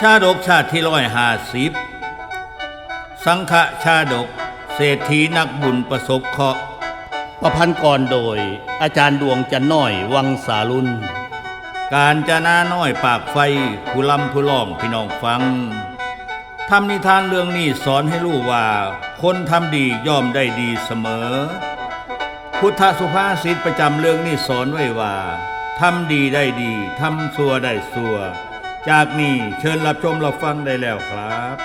ชาดกชาติที่ร้อยห้าสิบสังฆชาดก เศรษฐีนักบุญประสบเคราะห์ประพันธ์ก่อนโดย อาจารย์ดวงจันน้อยวังสาลุนการจะนาน้อยปากไฟผู้ลำผู้ล่องพี่น้องฟังทำนิทานเรื่องนี้สอนให้รู้ว่า คนทำดีย่อมได้ดีเสมอ พุทธสุภาษิตประจำเรื่องนี้สอนไว้ว่าทำดีได้ดีทำชั่วได้ชั่ว จากนี้เชิญรับชมรับฟังได้แล้วครับ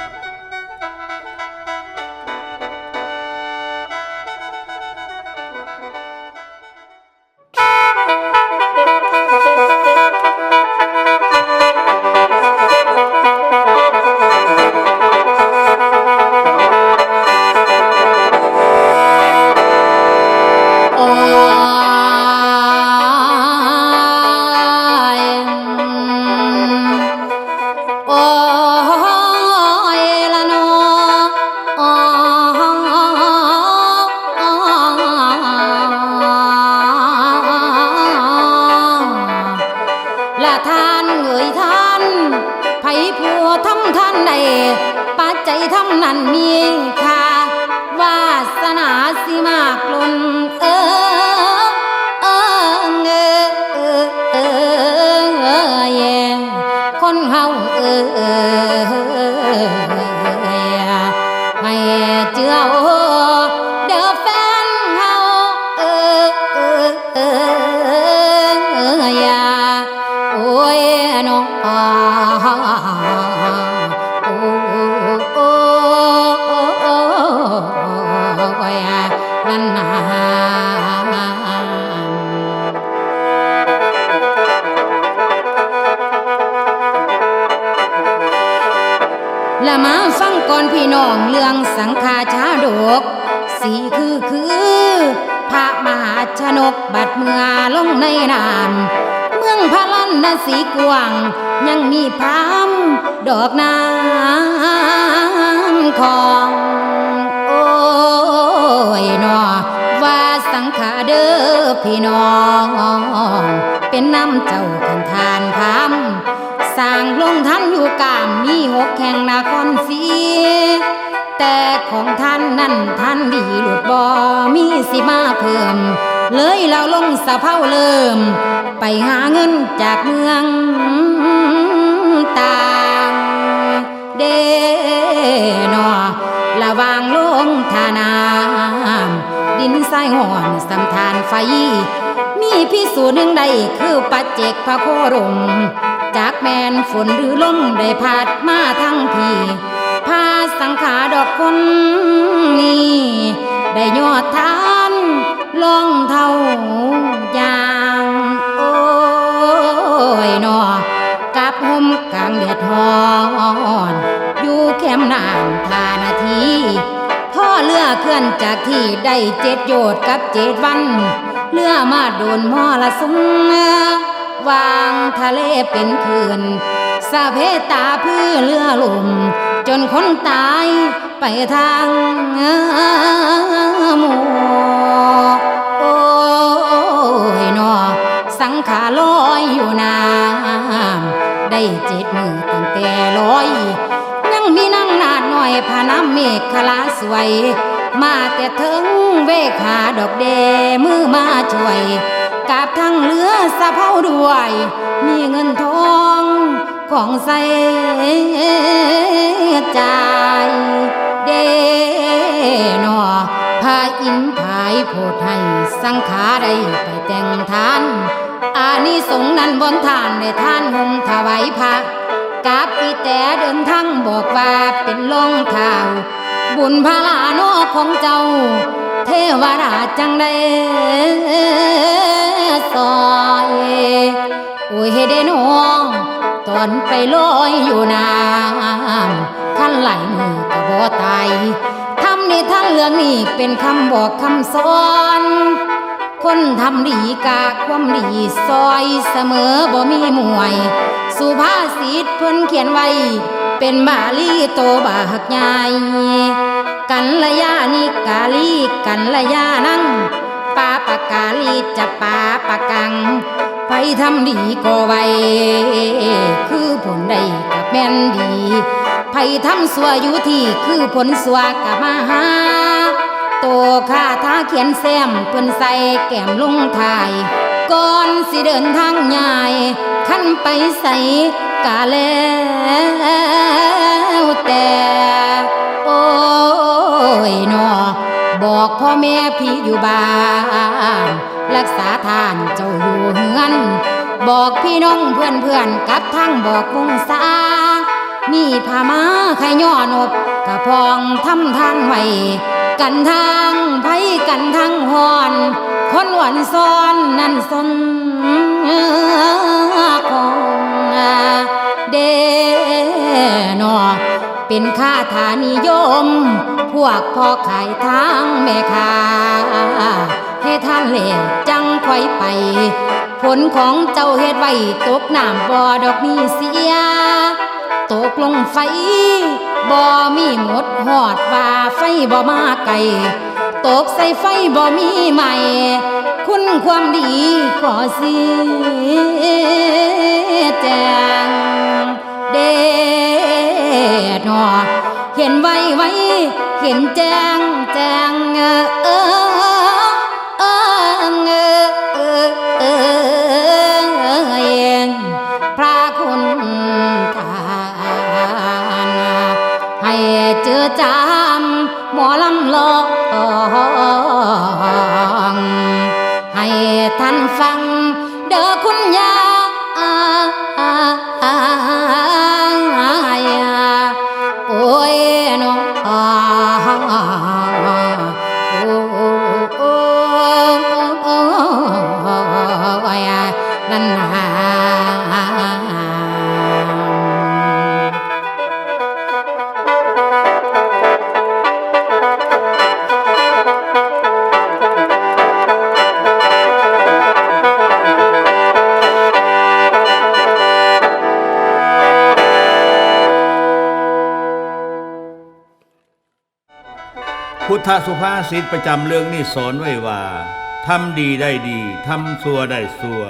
ำท่านใดปัจจัยทำนั้นมีค่าวาสนาสิมากลนเออ ละมาฟังก่อนพี่น้องเรื่องสังฆาชาดก สีคือคือ พระมหาชนกบัดเมื่อลงในนามเมืองพะลันนาสีกวางยังมีพามดอกน้ำของโอ้ยนอว่าสังขาเด้อพี่น้อง เป็นน้ำเจ้ากันทาน กามมีหกแห่งนครศรีแต่ของท่านนั่นท่านดีหลุดบ่มีสิมาเพิ่ม เลยเราลงสะเพาเริ่ม ไปหาเงินจากเมืองต่างเดนอระวางลงทานามดินทรายห่อนสำทานไฟ มีพิสูจน์หนึ่งใดคือปัจเจกพระโครม จากแมนฝนหรือลมได้พาดมาทั้งพี่พาสังขาดอกคนนี้ได้ยอดทานลองเท่ายางโอ้ยนอกับห่มกลางแดดฮ้อนอยู่แคมนานทานาทีพ่อเรือเคลื่อนจากที่ได้เจ็ดโยดกับเจ็ดวันเรือมาโดนมอละสุง วางทะเลเป็นคืนสะเพตาพื้เรือลุ่ม จนคนตายไปทางหมัวโอ้ยนอสังขาลอยอยู่น้ำได้เจ็ดมือตั้งแต่ลอย ยังมีนั่งนาดหน่อยพาน้ำเมฆคลาสวย มาแต่ถึงเวขาดอกเดมือมาช่วย กาบทั้งเหลือสะเพาด้วย มีเงินทองของใส่ใจายเดนอพาอินพายโพดให้สังขาได้ไปแต่งทานอานิสงส์นั้นบนทานในท่านหงถวายพระกาบอีแต่เดินทางบอกว่าเป็นลงข่าวบุญพาลาโนของเจ้า เทวราชจังได้ ซอยโอ้ยเฮเดน้องตอนไปลอยอยู่น้ำขั้นไหลมือก็บ่ตายทำนี่ทั้งเรื่องนี้เป็นคำบอกคำสอน คนทำดีกะความดีซอยเสมอบ่มีมวย สุภาษิตเพิ่นเขียนไว้ เป็นบาลีโตบากใหญ่กันละยานิกาลีกันละยานั่ง ปาปากาลีจะปาปากัง ไปทำดีก็ไว คือผลได้กับแม่นดีไปทำสัวอยู่ที่คือผลสัวกับมาหาโตข้าท้าเขียนแซมเพิ่นใส่แก้มลงทาย ก่อนสิเดินทางใหญ่ขั้นไปใส่กาแล้วแต่ พ่อแม่พี่อยู่บ้านรักษาทานเจ้าอยู่เฮือน บอกพี่น้องเพื่อนเพื่อนกับทั้งบอกวงสามีผ้ามาขย่อนบกะพองทำทานไว้กันทางไผกันทางหอน คนหวานซ้อนนั่นสนของเดนอเป็นข้าทานิยม พวกพ่อขายทางแม่ค้าให้ท่านเหลวจังค่อยไป ผลของเจ้าเฮ็ดไว้ตกน้ำบ่อดอกมีเสีย ตกลงไฟบ่มีหมดหอดว่าไฟบ่มาไกลตกใส่ไฟบ่มีใหม่ คุณความดีขอเสียแจงเดนอเห็นไว้ไว้ เห็นแจ้งแจ้งเออเออเออเออเออเองพระคุณทานให้เจอจามหมอลำลองให้ท่านฟัง พุทธสุภาษิตประจำเรื่องนี้สอนไว้ว่าทำดีได้ดีทำชั่วได้ชั่ว